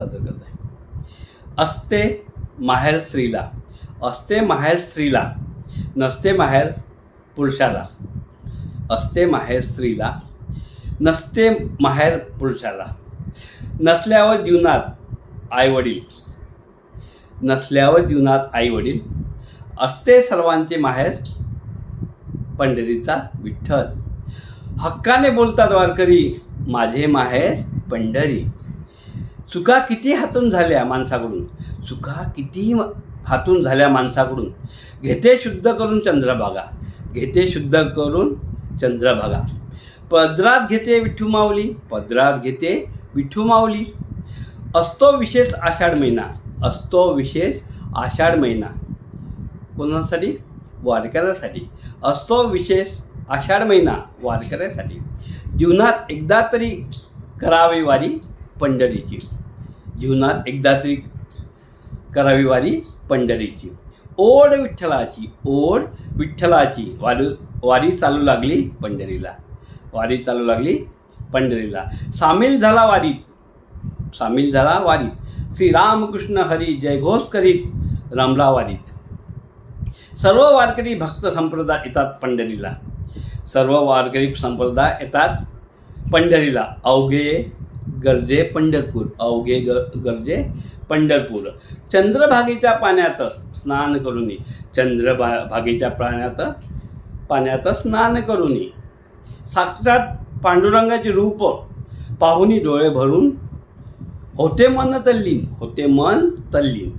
सादर करत आहे. असते माहेर स्त्रीला. असते माहेर स्त्रीला. नसते माहेर पुरुषाला. असते माहेर स्त्रीला. नसते माहेर पुरुषाला. नसल्यावर जीवनात आईवडील. नसल्यावर जीवनात आईवडील. असते सर्वांचे माहेर पंढरीचा विठ्ठल. हक्काने बोलतात वारकरी माझे माहेर पंढरी. चुका किती हातून झाल्या माणसाकडून? चुका किती म- हातून झाल्या माणसाकडून? घेते शुद्ध करून चंद्रभागा. घेते शुद्ध करून चंद्रभागा. पदरात घेते विठ्ठू माऊली. पदरात घेते विठ्ठू माऊली. असतो विशेष आषाढ महिना. असतो विशेष आषाढ महिना. कोणासाठी? वारकऱ्यासाठी. असतो विशेष आषाढ महिना वारकऱ्यासाठी. जीवनात एकदा तरी करावी वारी पंढरीची. जीवनात एकदा तरी करावी वारी पंढरीची. ओढ विठ्ठलाची ओढ विठ्ठलाची. वारू वारी चालू लागली पंढरीला. वारी चालू लागली पंढरीला. सामील झाला वारीत. सामील झाला वारीत. श्री रामकृष्ण हरी जयघोष करीत रमला वारीत. सर्व वारकरी भक्त संप्रदाय येतात पंढरीला. सर्व वारकरी संप्रदाय येतात पंढरीला. अवघे गरजे पंढरपूर अवघे ग गरजे पंढरपूर. चंद्रभागेच्या पाण्यात स्नान करून चंद्रभा भागेच्या पाण्यात पाण्यात स्नान करून साक्षात पांडुरंगाचे रूप पाहुनी डोळे भरून होते मन तल्लीन होते मन तल्लीन.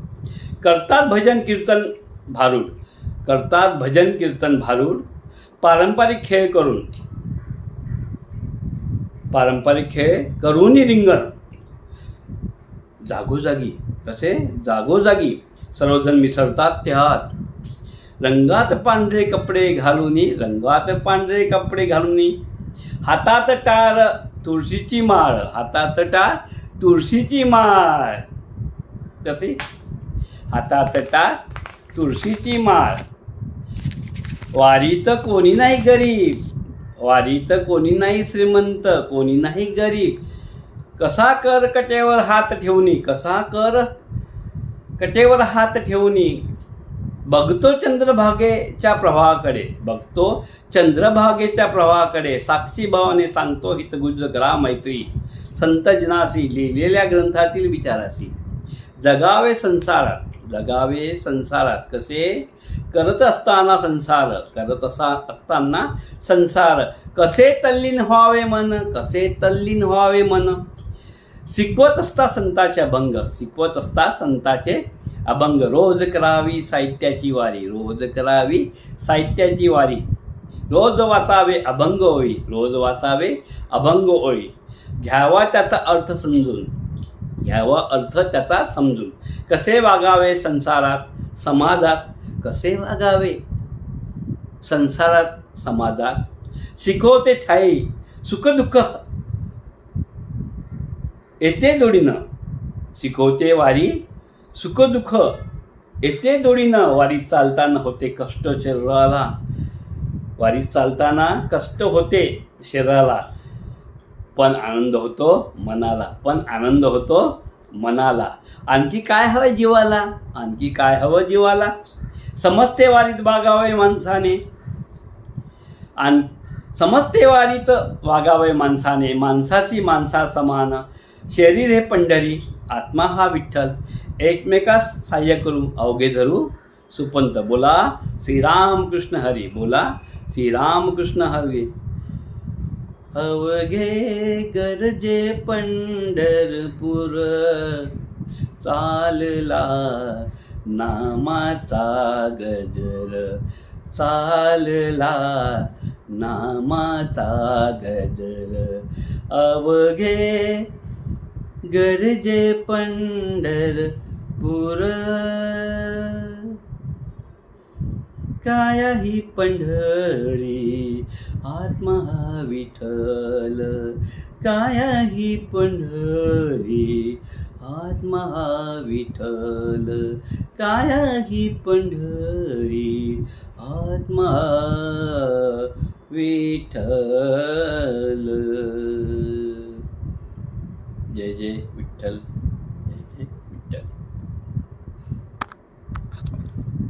करतात भजन कीर्तन भारूड. करतात भजन कीर्तन भारूड. पारंपरिक खेळ करून पारंपरिक खेळ करूनही रिंगण. जागोजागी कसे जागोजागी सर्वजण मिसळतात त्यात. रंगात पांढरे कपडे घालूनी रंगात पांढरे कपडे घालूनी. हातात टाळ तुळशीची माळ. हातात टाळ तुळशीची माळ. कसे हातात टाळ तुळशीची माळ. वारीत कोणी नाही गरीब. वारीत कोणी नाही श्रीमंत कोणी नाही गरीब. कसा कर कटेवर हात ठेवणी कसा कर कटेवर हात ठेवणी? बघतो चंद्रभागेच्या प्रवाहाकडे बघतो चंद्रभागेच्या प्रवाहाकडे. साक्षी भावाने सांगतो हितगुज ग्रा मैत्री संत जनासी लिहिलेल्या ग्रंथातील विचारासी. जगावे संसारात जगावे संसारात कसे? करत असताना संसार करत असा असताना संसार. कसे तल्लीन व्हावे मन? कसे तल्लीन व्हावे मन? शिकवत असता संताचे अभंग शिकवत असता संताचे अभंग. रोज करावी साहित्याची वारी रोज करावी साहित्याची वारी. रोज वाचावे अभंग ओळी रोज वाचावे अभंग ओळी. घ्यावा त्याचा अर्थ समजून घ्यावा अर्थ त्याचा समजून. कसे वागावे संसारात समाजात? कसे वागावे? संसारात समाजात शिकवते ठाई सुखदुःख. येते जोडीनं शिकवते वारी सुखदुःख. येते जोडीनं वारी चालताना होते कष्ट शरीराला. वारी चालताना कष्ट होते शरीराला. पण आनंद होतो मनाला. पण आनंद होतो मनाला. आणखी काय हवं जीवाला? आणखी काय हवं जीवाला? समजते वारीत बागावे माणसाने. आण समजते वारीत वागावे माणसाने माणसाशी माणसा समान. शरीर हे पंढरी आत्मा हा विठ्ठल. एकमेकास सहाय्य करू अवघे धरू सुपंत. बोला श्रीरामकृष्ण हरी बोला श्रीरामकृष्ण हरी. अवघे गरजे पंढरपूर. चालला नामाचा गजर. चालला नामाचा गजर. अवघे गरजे पंढरपूर. काय ही पंढरी? आत्मा विठल काय ही पंढरी? आत्मा विठल विठ्ठल. काय ही पंढरी? आत्मा विठल विठ्ठल. जय जय विठ्ठल.